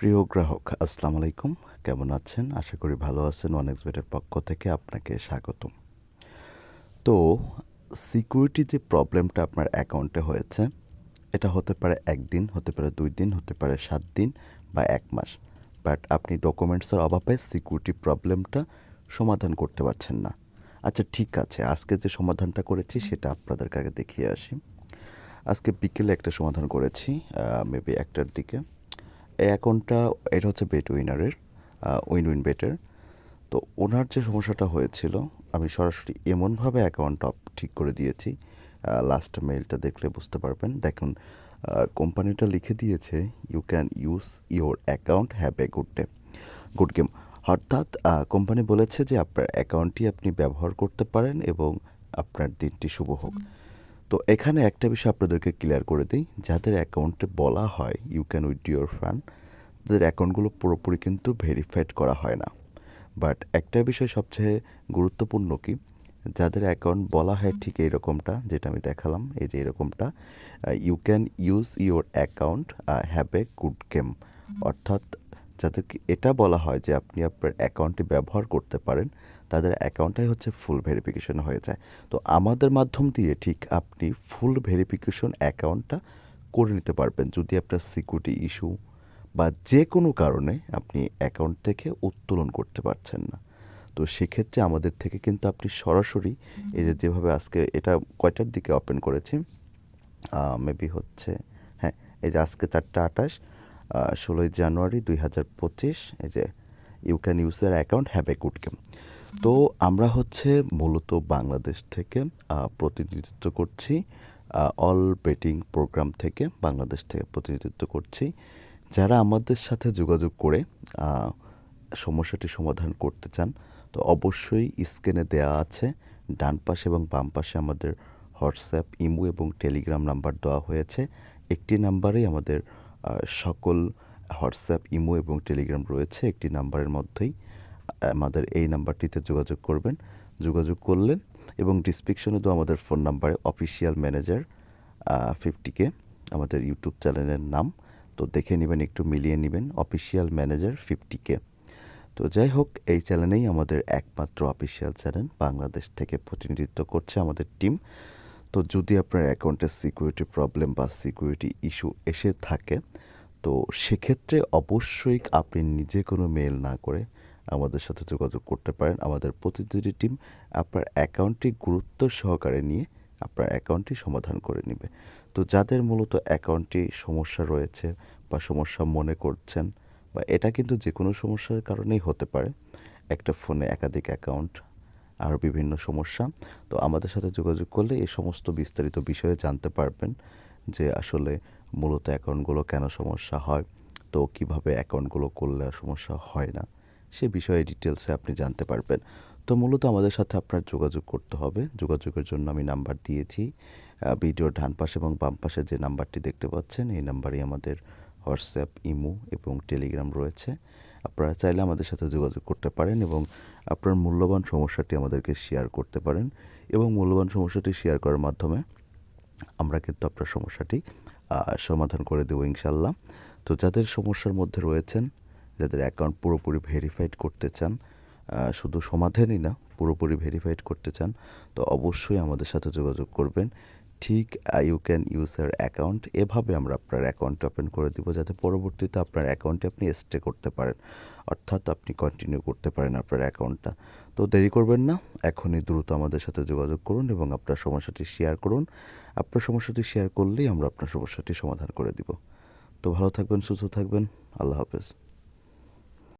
প্রিয় গ্রাহক, আসসালামু আলাইকুম। কেমন আছেন? আশা করি ভালো আছেন। ওয়ান এক্সবেটের পক্ষ থেকে আপনাকে স্বাগতম। তো সিকিউরিটি যে প্রবলেমটা আপনার অ্যাকাউন্টে হয়েছে, এটা হতে পারে একদিন, হতে পারে দুই দিন, হতে পারে সাত দিন বা এক মাস। বাট আপনি ডকুমেন্টসের অভাবে সিকিউরিটি প্রবলেমটা সমাধান করতে পারছেন না। আচ্ছা ঠিক আছে। আজকে যে সমাধানটা করেছি, সেটা আপনাদের কাছে দেখিয়ে আসি। আজকে বিকেলে একটা সমাধান করেছি মেবি একটার দিকে। এই অ্যাকাউন্টটা, এটা হচ্ছে বেট উইনারের উইন উইন বেটের। তো ওনার যে সমস্যাটা হয়েছিল, আমি সরাসরি এমনভাবে অ্যাকাউন্ট অফ ঠিক করে দিয়েছি লাস্ট মেইলটা দেখলে বুঝতে পারবেন। দেখুন কোম্পানিটা লিখে দিয়েছে you can use your account have a good day good game অর্থাৎ কোম্পানি বলেছে যে আপনার অ্যাকাউন্টটি আপনি ব্যবহার করতে পারেন এবং আপনার দিনটি শুভ হোক। তো এখানে একটা বিষয় আপনাদেরকে ক্লিয়ার করে দিই। যাদের অ্যাকাউন্টে বলা হয় you can with your fund তাদের অ্যাকাউন্টগুলো পুরোপুরি কিন্তু ভেরিফাইড করা হয় না। বাট একটা বিষয় সবচেয়ে গুরুত্বপূর্ণ কি? যাদের অ্যাকাউন্ট বলা হয় ঠিক এইরকমটা, যেটা আমি দেখালাম, এই যে এরকমটা you can use your account have a good game অর্থাৎ যাদেরকে এটা বলা হয় যে আপনি আপনার অ্যাকাউন্টটি ব্যবহার করতে পারেন, তাদের অ্যাকাউন্টটাই হচ্ছে ফুল ভেরিফিকেশন হয়ে যায়। তো আমাদের মাধ্যম দিয়ে ঠিক আপনি ফুল ভেরিফিকেশন অ্যাকাউন্টটা করে নিতে পারবেন। যদি আপনার সিকিউরিটি ইস্যু বা যে কোনো কারণে আপনি অ্যাকাউন্ট থেকে উত্তোলন করতে পারছেন না। তো সেক্ষেত্রে আমাদের থেকে কিন্তু আপনি সরাসরি এই যে যেভাবে আজকে এটা কয়টার দিকে ওপেন করেছি? মেবি হচ্ছে হ্যাঁ এই যে আজকে চারটা আঠাশ ষোলোই জানুয়ারি দুই হাজার পঁচিশ, এই যে you can use your account have a good game তো আমরা হচ্ছে মূলত বাংলাদেশ থেকে প্রতিনিধিত্ব করছি অল বেটিং প্রোগ্রাম থেকে বাংলাদেশ থেকে প্রতিনিধিত্ব করছি। যারা আমাদের সাথে যোগাযোগ করে সমস্যাটি সমাধান করতে চান, তো অবশ্যই স্ক্রিনে দেওয়া আছে, ডান পাশে এবং বাম পাশে আমাদের হোয়াটসঅ্যাপ, ইমো এবং টেলিগ্রাম নাম্বার দেওয়া হয়েছে। একটি নাম্বারেই আমাদের সকল হোয়াটসঅ্যাপ, ইমো এবং টেলিগ্রাম রয়েছে। একটি নাম্বারের মধ্যেই আমাদের এই নাম্বারটিতে যোগাযোগ করবেন। যোগাযোগ করলেন এবং ডিসক্রিপশনে তো আমাদের ফোন নাম্বারে অফিসিয়াল ম্যানেজার ফিফটিকে আমাদের ইউটিউব চ্যানেলের নাম। তো দেখে নেবেন, একটু মিলিয়ে নেবেন, অফিসিয়াল ম্যানেজার ফিফটিকে তো যাই হোক, এই চ্যানেলেই আমাদের একমাত্র অফিসিয়াল চ্যানেল, বাংলাদেশ থেকে প্রতিনিধিত্ব করছে আমাদের টিম। তো যদি আপনার অ্যাকাউন্টের সিকিউরিটি প্রবলেম বা সিকিউরিটি ইস্যু এসে থাকে, তো সেক্ষেত্রে অবশ্যই আপনি নিজে কোনো মেল না করে আমাদের সাথে যোগাযোগ করতে পারেন। আমাদের প্রতিনিধি টিম আপনার অ্যাকাউন্টটি গুরুত্ব সহকারে নিয়ে আপনার অ্যাকাউন্টটি সমাধান করে নেবে। তো যাদের মূলত অ্যাকাউন্টটি সমস্যা রয়েছে বা সমস্যা মনে করছেন বা এটা কিন্তু যে কোনো সমস্যার কারণেই হতে পারে, একটা ফোনে একাধিক অ্যাকাউন্ট আরও বিভিন্ন সমস্যা। তো আমাদের সাথে যোগাযোগ করলে এই সমস্ত বিস্তারিত বিষয়ে জানতে পারবেন যে আসলে মূলত অ্যাকাউন্টগুলো কেন সমস্যা হয়, তো কীভাবে অ্যাকাউন্টগুলো করলে সমস্যা হয় না, সে বিষয়ে ডিটেলসে আপনি জানতে পারবেন। তো মূলত আমাদের সাথে আপনার যোগাযোগ করতে হবে। যোগাযোগের জন্য আমি নাম্বার দিয়েছি। ভিডিওর ডান পাশে এবং বাম পাশে যে নাম্বারটি দেখতে পাচ্ছেন, এই নাম্বারই আমাদের হোয়াটসঅ্যাপ, ইমো এবং টেলিগ্রাম রয়েছে। আপনারা চাইলে আমাদের সাথে যোগাযোগ করতে পারেন এবং আপনার মূল্যবান সমস্যাটি আমাদেরকে শেয়ার করতে পারেন এবং মূল্যবান সমস্যাটি শেয়ার করার মাধ্যমে আমরা কিন্তু আপনার সমস্যাটি সমাধান করে দেবো ইনশাল্লাহ তো যাদের সমস্যার মধ্যে রয়েছেন, যাদের অ্যাকাউন্ট পুরোপুরি ভেরিফাইড করতে চান শুধু সমাধানই না, পুরোপুরি ভেরিফাইড করতে চান, তো অবশ্যই আমাদের সাথে যোগাযোগ করবেন। ঠিক you can use your account এভাবে আমরা আপনার অ্যাকাউন্ট ওপেন করে দিব যাতে পরবর্তীতে আপনার অ্যাকাউন্টে আপনি স্টে করতে পারেন। অর্থাৎ আপনি কন্টিনিউ করতে পারেন আপনার অ্যাকাউন্টটা তো দেরি করবেন না, এখনই দ্রুত আমাদের সাথে যোগাযোগ করুন এবং আপনার সমস্যাটি শেয়ার করুন। আপনার সমস্যাটি শেয়ার করলেই আমরা আপনার সমস্যাটি সমাধান করে দিব। তো ভালো থাকবেন, সুস্থ থাকবেন। আল্লাহ হাফেজ।